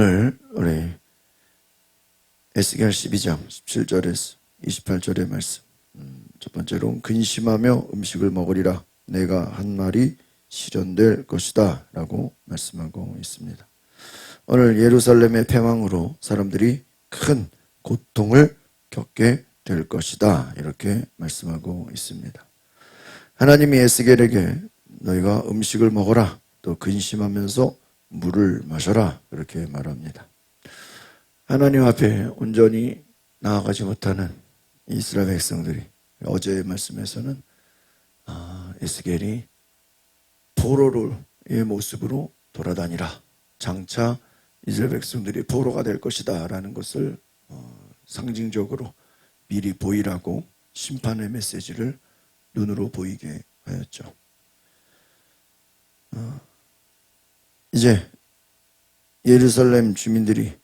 오늘 우리 에스겔 12장 17절에서 28절의 말씀. 음, 첫 번째로 근심하며 음식을 먹으리라. 내가 한 말이 실현될 것이다. 라고 말씀하고 있습니다. 오늘 예루살렘의 패망으로 사람들이 큰 고통을 겪게 될 것이다. 이렇게 말씀하고 있습니다. 하나님이 에스겔에게 너희가 음식을 먹어라. 또 근심하면서 물을 마셔라 그렇게 말합니다. 하나님 앞에 온전히 나아가지 못하는 이스라엘 백성들이 어제의 말씀에서는 아, 에스겔이 포로로의 모습으로 돌아다니라 장차 이스라엘 백성들이 포로가 될 것이다 라는 것을 어, 상징적으로 미리 보이라고 심판의 메시지를 눈으로 보이게 하였죠. 어, 이제 예루살렘 주민들이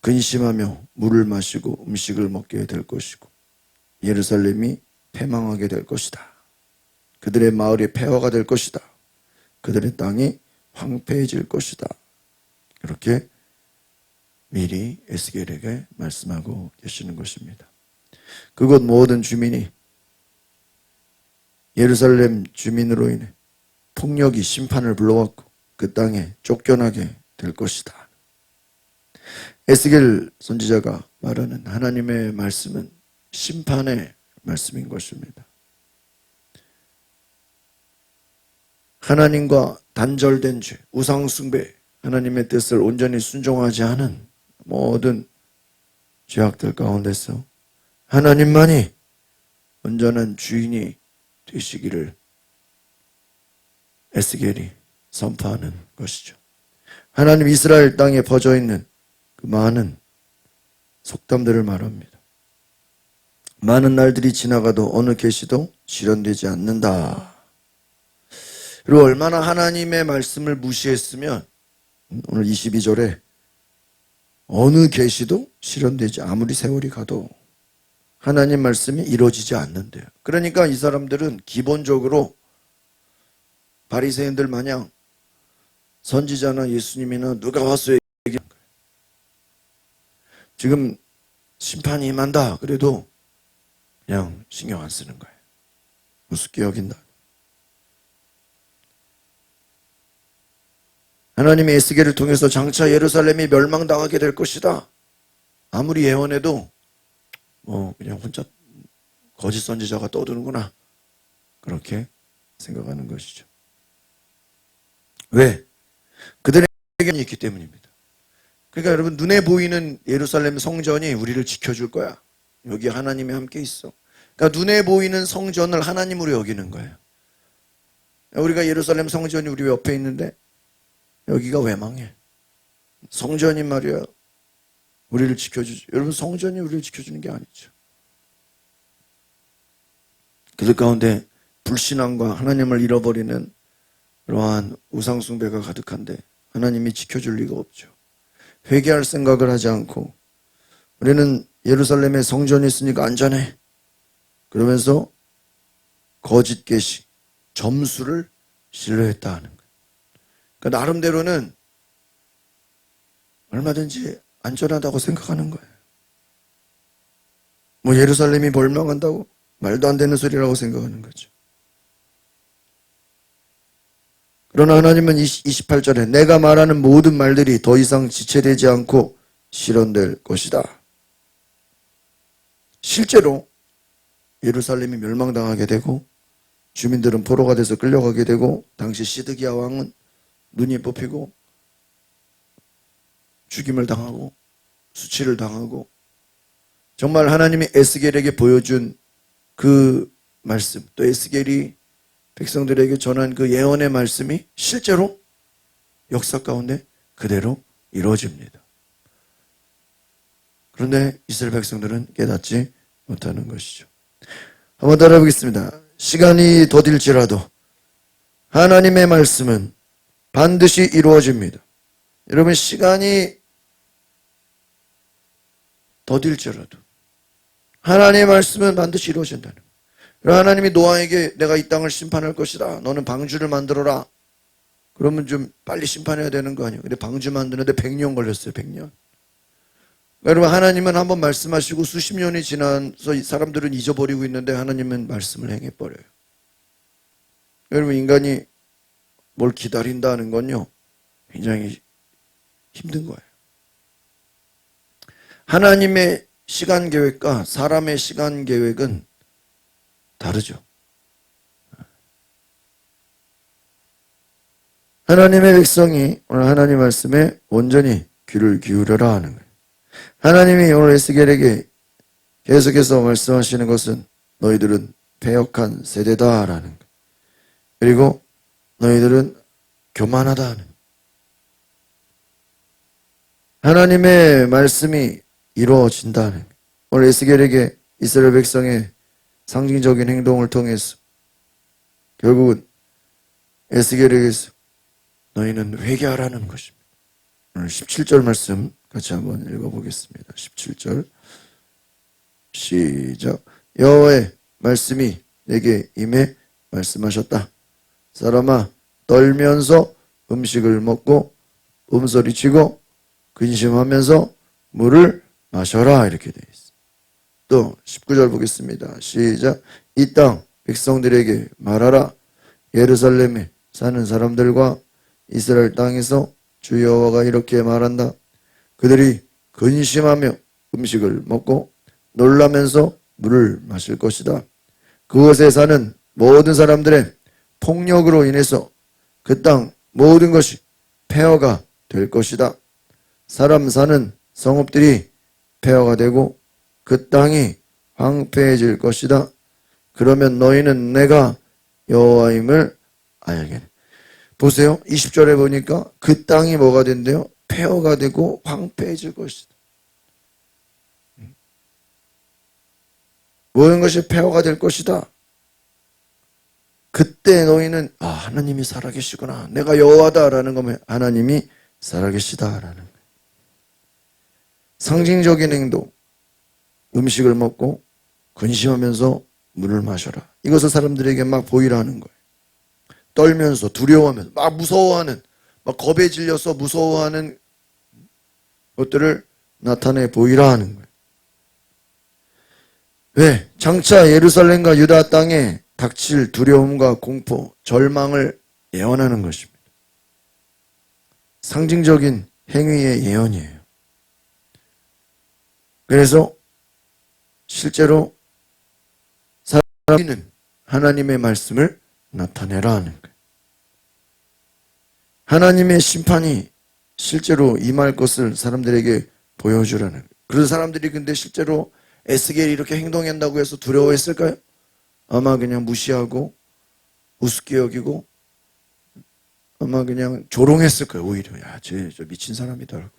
근심하며 물을 마시고 음식을 먹게 될 것이고 예루살렘이 패망하게 될 것이다. 그들의 마을이 폐허가 될 것이다. 그들의 땅이 황폐해질 것이다. 이렇게 미리 에스겔에게 말씀하고 계시는 것입니다. 그곳 모든 주민이 예루살렘 주민으로 인해 폭력이 심판을 불러왔고 그 땅에 쫓겨나게 될 것이다. 에스겔 선지자가 말하는 하나님의 말씀은 심판의 말씀인 것입니다. 하나님과 단절된 죄, 우상숭배, 하나님의 뜻을 온전히 순종하지 않은 모든 죄악들 가운데서 하나님만이 온전한 주인이 되시기를 에스겔이 선포하는 것이죠. 하나님 이스라엘 땅에 퍼져 있는 그 많은 속담들을 말합니다. 많은 날들이 지나가도 어느 계시도 실현되지 않는다. 그리고 얼마나 하나님의 말씀을 무시했으면 오늘 22절에 어느 계시도 실현되지 아무리 세월이 가도 하나님 말씀이 이루어지지 않는데요. 그러니까 이 사람들은 기본적으로 바리새인들 마냥 선지자나 예수님이나 누가 거예요. 지금 심판이 임한다. 그래도 그냥 신경 안 쓰는 거예요. 우습게 여긴다. 하나님이 에스겔을 통해서 장차 예루살렘이 멸망당하게 될 것이다. 아무리 예언해도 뭐 그냥 혼자 거짓 선지자가 떠드는구나. 그렇게 생각하는 것이죠. 왜? 그들에게 있기 때문입니다. 그러니까 여러분 눈에 보이는 예루살렘 성전이 우리를 지켜줄 거야. 여기 하나님이 함께 있어. 그러니까 눈에 보이는 성전을 하나님으로 여기는 거예요. 우리가 예루살렘 성전이 우리 옆에 있는데 여기가 왜 망해? 성전이 말이야. 우리를 지켜주지. 여러분 성전이 우리를 지켜주는 게 아니죠. 그들 가운데 불신앙과 하나님을 잃어버리는 그러한 우상숭배가 가득한데 하나님이 지켜줄 리가 없죠. 회개할 생각을 하지 않고 우리는 예루살렘에 성전이 있으니까 안전해. 그러면서 거짓 계시, 점수를 신뢰했다 하는 거예요. 그러니까 나름대로는 얼마든지 안전하다고 생각하는 거예요. 뭐 예루살렘이 벌망한다고 말도 안 되는 소리라고 생각하는 거죠. 그러나 하나님은 28절에 내가 말하는 모든 말들이 더 이상 지체되지 않고 실현될 것이다. 실제로 예루살렘이 멸망당하게 되고 주민들은 포로가 돼서 끌려가게 되고 당시 시드기야 왕은 눈이 뽑히고 죽임을 당하고 수치를 당하고 정말 하나님이 에스겔에게 보여준 그 말씀 또 에스겔이 백성들에게 전한 그 예언의 말씀이 실제로 역사 가운데 그대로 이루어집니다. 그런데 이스라엘 백성들은 깨닫지 못하는 것이죠. 한번 따라해 보겠습니다. 시간이 더딜지라도 하나님의 말씀은 반드시 이루어집니다. 여러분 시간이 더딜지라도 하나님의 말씀은 반드시 이루어진다는. 하나님이 노아에게 내가 이 땅을 심판할 것이다. 너는 방주를 만들어라. 그러면 좀 빨리 심판해야 되는 거 아니에요? 근데 방주 만드는데 100년 걸렸어요, 100년. 여러분, 하나님은 한번 말씀하시고 수십 년이 지나서 이 사람들은 잊어버리고 있는데 하나님은 말씀을 행해 버려요. 여러분, 인간이 뭘 기다린다는 건요, 굉장히 힘든 거예요. 하나님의 시간 계획과 사람의 시간 계획은 다르죠. 하나님의 백성이 오늘 하나님 말씀에 온전히 귀를 기울여라 하는 거예요. 하나님이 오늘 에스겔에게 계속해서 말씀하시는 것은 너희들은 패역한 세대다라는 거예요. 그리고 너희들은 교만하다는. 하나님의 말씀이 이루어진다는 거예요. 오늘 에스겔에게 이스라엘 백성의 상징적인 행동을 통해서 결국은 에스겔에게서 너희는 회개하라는 것입니다. 오늘 17절 말씀 같이 한번 읽어보겠습니다. 17절 시작 여호와의 말씀이 내게 임해 말씀하셨다. 사람아 떨면서 음식을 먹고 음소리치고 근심하면서 물을 마셔라 이렇게 되어 있습니다. 또 19절 보겠습니다. 시작. 이 땅 백성들에게 말하라. 예루살렘에 사는 사람들과 이스라엘 땅에서 주 여호와가 이렇게 말한다. 그들이 근심하며 음식을 먹고 놀라면서 물을 마실 것이다. 그곳에 사는 모든 사람들의 폭력으로 인해서 그 땅 모든 것이 폐허가 될 것이다. 사람 사는 성읍들이 폐허가 되고 그 땅이 황폐해질 것이다. 그러면 너희는 내가 여호와임을 알게. 보세요. 20절에 보니까 그 땅이 뭐가 된대요? 폐허가 되고 황폐해질 것이다. 모든 것이 폐허가 될 것이다. 그때 너희는 아 하나님이 살아계시구나. 내가 여호와다라는 거면 하나님이 살아계시다라는 거예요. 상징적인 행동. 음식을 먹고 근심하면서 물을 마셔라. 이것을 사람들에게 막 보이라는 거예요. 떨면서 두려워하면서 막 무서워하는 막 겁에 질려서 무서워하는 것들을 나타내 보이라 하는 거예요. 왜? 장차 예루살렘과 유다 땅에 닥칠 두려움과 공포, 절망을 예언하는 것입니다. 상징적인 행위의 예언이에요. 그래서 실제로 사람은 하나님의 말씀을 나타내라 하는. 하나님의 심판이 실제로 임할 것을 사람들에게 보여주라는. 그런 사람들이 근데 실제로 에스겔이 이렇게 행동한다고 해서 두려워했을까요? 아마 그냥 무시하고 우습게 여기고 아마 그냥 조롱했을 거예요. 오히려 야쟤 저 미친 사람이다.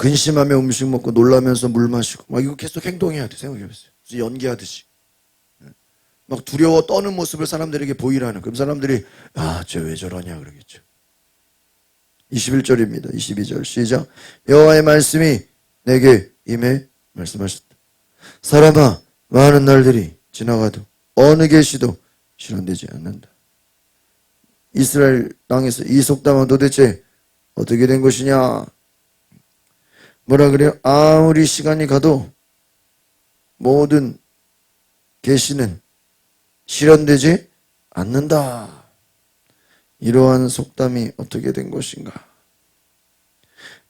근심하며 음식 먹고 놀라면서 물 마시고 막 이거 계속 행동해야 돼 생각해보세요. 연기하듯이 막 두려워 떠는 모습을 사람들에게 보이라는 그럼 사람들이 아쟤 왜 저러냐 그러겠죠. 21절입니다. 22절 시작 여호와의 말씀이 내게 임해 말씀하셨다. 사람아 많은 날들이 지나가도 어느 계시도 실현되지 않는다. 이스라엘 땅에서 이 속담은 도대체 어떻게 된 것이냐? 뭐라 그래요? 아무리 시간이 가도 모든 계시는 실현되지 않는다. 이러한 속담이 어떻게 된 것인가?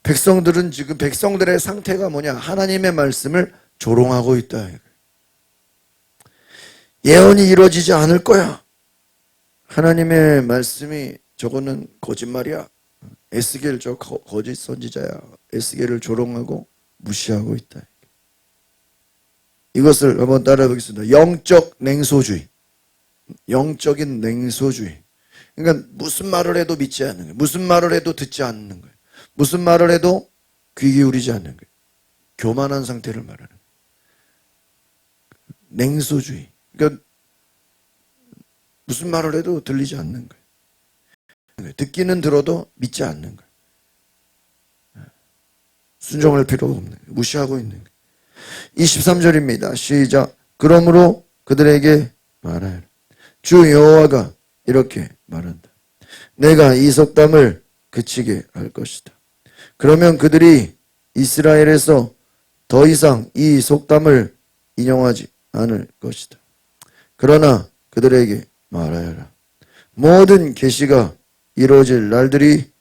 백성들은 지금 백성들의 상태가 뭐냐? 하나님의 말씀을 조롱하고 있다. 예언이 이루어지지 않을 거야. 하나님의 말씀이 저거는 거짓말이야. 에스겔 저 거, 거짓 선지자야. 에스겔을 조롱하고 무시하고 있다. 이것을 한번 따라해 보겠습니다. 영적 냉소주의. 영적인 냉소주의. 그러니까 무슨 말을 해도 믿지 않는 거예요. 무슨 말을 해도 듣지 않는 거예요. 무슨 말을 해도 귀 기울이지 않는 거예요. 교만한 상태를 말하는 거예요. 냉소주의. 그러니까 무슨 말을 해도 들리지 않는 거예요. 듣기는 들어도 믿지 않는 거예요. 순종할 필요가 없는 거예요. 무시하고 있는 거예요. 23절입니다. 시작. 그러므로 그들에게 말하여 주 여호와가 이렇게 말한다. 내가 이 속담을 그치게 할 것이다. 그러면 그들이 이스라엘에서 더 이상 이 속담을 인용하지 않을 것이다. 그러나 그들에게 말하여라. 모든 계시가 이루어질 날들이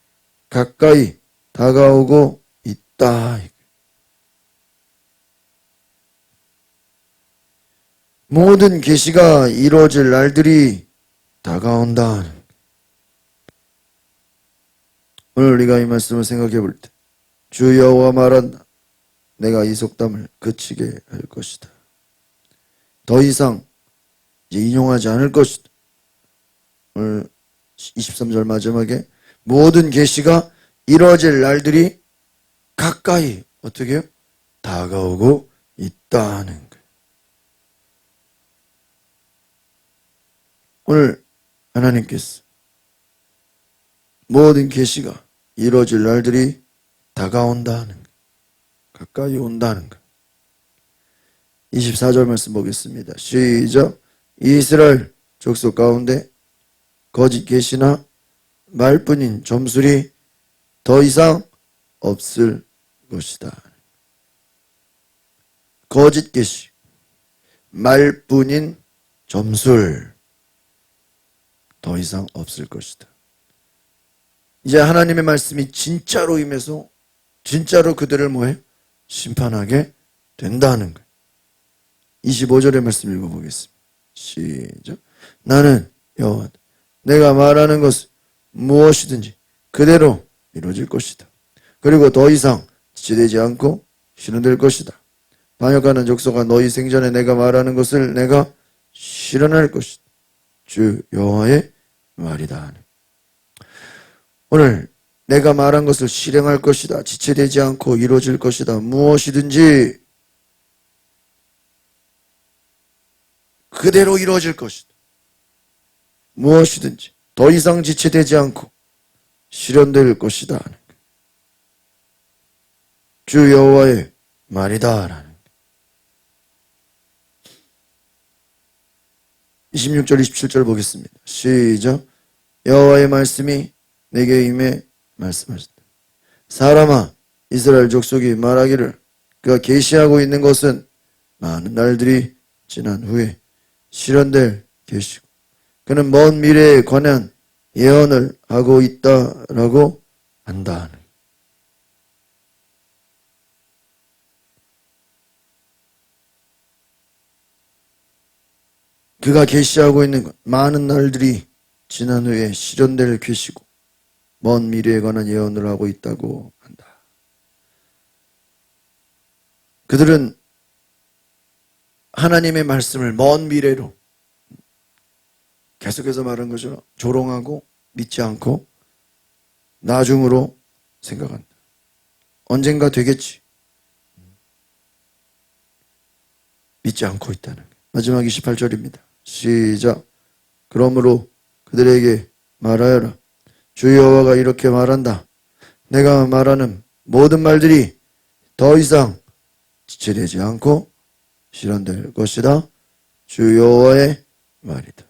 가까이 다가오고 있다. 모든 계시가 이루어질 날들이 다가온다. 오늘 우리가 이 말씀을 생각해 볼 때, 주 여호와 말한다. 내가 이 속담을 그치게 할 것이다. 더 이상 인용하지 않을 것이다. 오늘 23절 마지막에 모든 계시가 이루어질 날들이 가까이 어떻게 해요? 다가오고 있다는 거예요. 오늘 하나님께서 모든 계시가 이루어질 날들이 다가온다는 거예요. 가까이 온다는 것. 24절 말씀 보겠습니다. 시작. 이스라엘 족속 가운데 거짓 계시나 말뿐인 점술이 더 이상 없을 것이다. 거짓 계시, 말뿐인 점술 더 이상 없을 것이다. 이제 하나님의 말씀이 진짜로 임해서 진짜로 그들을 뭐해? 심판하게 된다는 거예요. 25절의 말씀 읽어보겠습니다. 시작. 나는 여호와 내가 말하는 것은 무엇이든지 그대로 이루어질 것이다. 그리고 더 이상 지체되지 않고 실현될 것이다. 반역하는 족속아 너희 생전에 내가 말하는 것을 내가 실현할 것이다. 주 여호와의 말이다. 오늘 내가 말한 것을 실행할 것이다. 지체되지 않고 이루어질 것이다. 무엇이든지 그대로 이루어질 것이다. 무엇이든지 더 이상 지체되지 않고 실현될 것이다. 주 여호와의 말이다. 26절 27절 보겠습니다. 시작. 여호와의 말씀이 내게 임해 말씀하셨다. 사람아 이스라엘 족속이 말하기를 그가 계시하고 있는 것은 많은 날들이 지난 후에 실현될 계시고 그는 먼 미래에 관한 예언을 하고 있다라고 한다. 그가 계시하고 있는 것 많은 날들이 지난 후에 실현될 계시고 먼 미래에 관한 예언을 하고 있다고 한다. 그들은 하나님의 말씀을 먼 미래로 계속해서 말한 거죠. 조롱하고 믿지 않고 나중으로 생각한다. 언젠가 되겠지. 믿지 않고 있다는 거예요. 마지막 28절입니다. 시작. 그러므로 그들에게 말하여라. 주 여호와가 이렇게 말한다. 내가 말하는 모든 말들이 더 이상 지체되지 않고 실현될 것이다. 주 여호와의 말이다.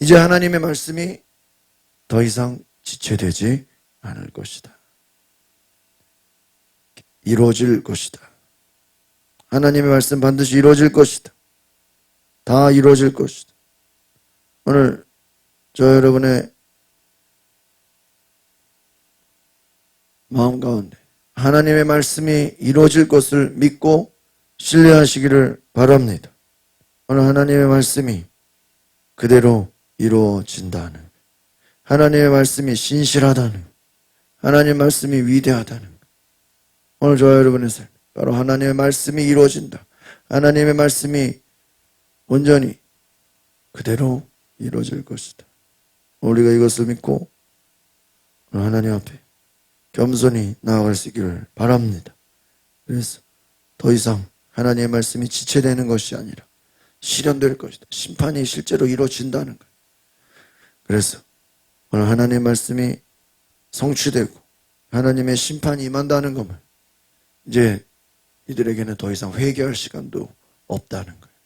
이제 하나님의 말씀이 더 이상 지체되지 않을 것이다. 이루어질 것이다. 하나님의 말씀 반드시 이루어질 것이다. 다 이루어질 것이다. 오늘 저 여러분의 마음 가운데 하나님의 말씀이 이루어질 것을 믿고 신뢰하시기를 바랍니다. 오늘 하나님의 말씀이 그대로 이루어진다는 하나님의 말씀이 신실하다는 하나님의 말씀이 위대하다는 오늘 저 여러분의 삶 바로 하나님의 말씀이 이루어진다. 하나님의 말씀이 온전히 그대로 이루어질 것이다. 우리가 이것을 믿고 하나님 앞에 겸손히 나아갈 수 있기를 바랍니다. 그래서 더 이상 하나님의 말씀이 지체되는 것이 아니라 실현될 것이다. 심판이 실제로 이루어진다는 것. 그래서 오늘 하나님의 말씀이 성취되고 하나님의 심판이 임한다는 것을 이제 이들에게는 더 이상 회개할 시간도 없다는 거예요.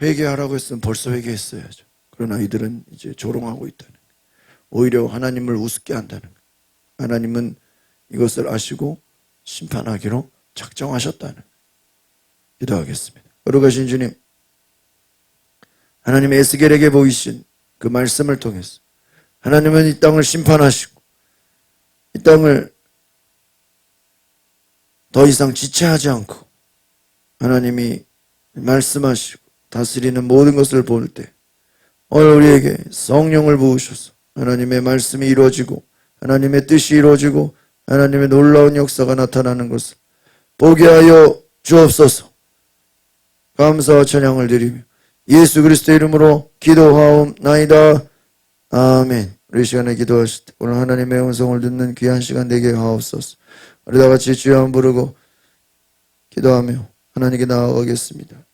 회개하라고 했으면 벌써 회개했어야죠. 그러나 이들은 이제 조롱하고 있다는 거예요. 오히려 하나님을 우습게 한다는 거예요. 하나님은 이것을 아시고 심판하기로 작정하셨다는 거예요. 기도하겠습니다. 거룩하신 주님, 하나님 에스겔에게 보이신 그 말씀을 통해서 하나님은 이 땅을 심판하시고 이 땅을 더 이상 지체하지 않고 하나님이 말씀하시고 다스리는 모든 것을 볼 때 오늘 우리에게 성령을 부으셔서 하나님의 말씀이 이루어지고 하나님의 뜻이 이루어지고 하나님의 놀라운 역사가 나타나는 것을 보게 하여 주옵소서. 감사와 찬양을 드리며 예수 그리스도 이름으로 기도하옵나이다. 아멘. 우리 시간에 기도하실 때 오늘 하나님의 음성을 듣는 귀한 시간 되게 하옵소서. 우리 다 같이 주여 부르고 기도하며 하나님께 나아가겠습니다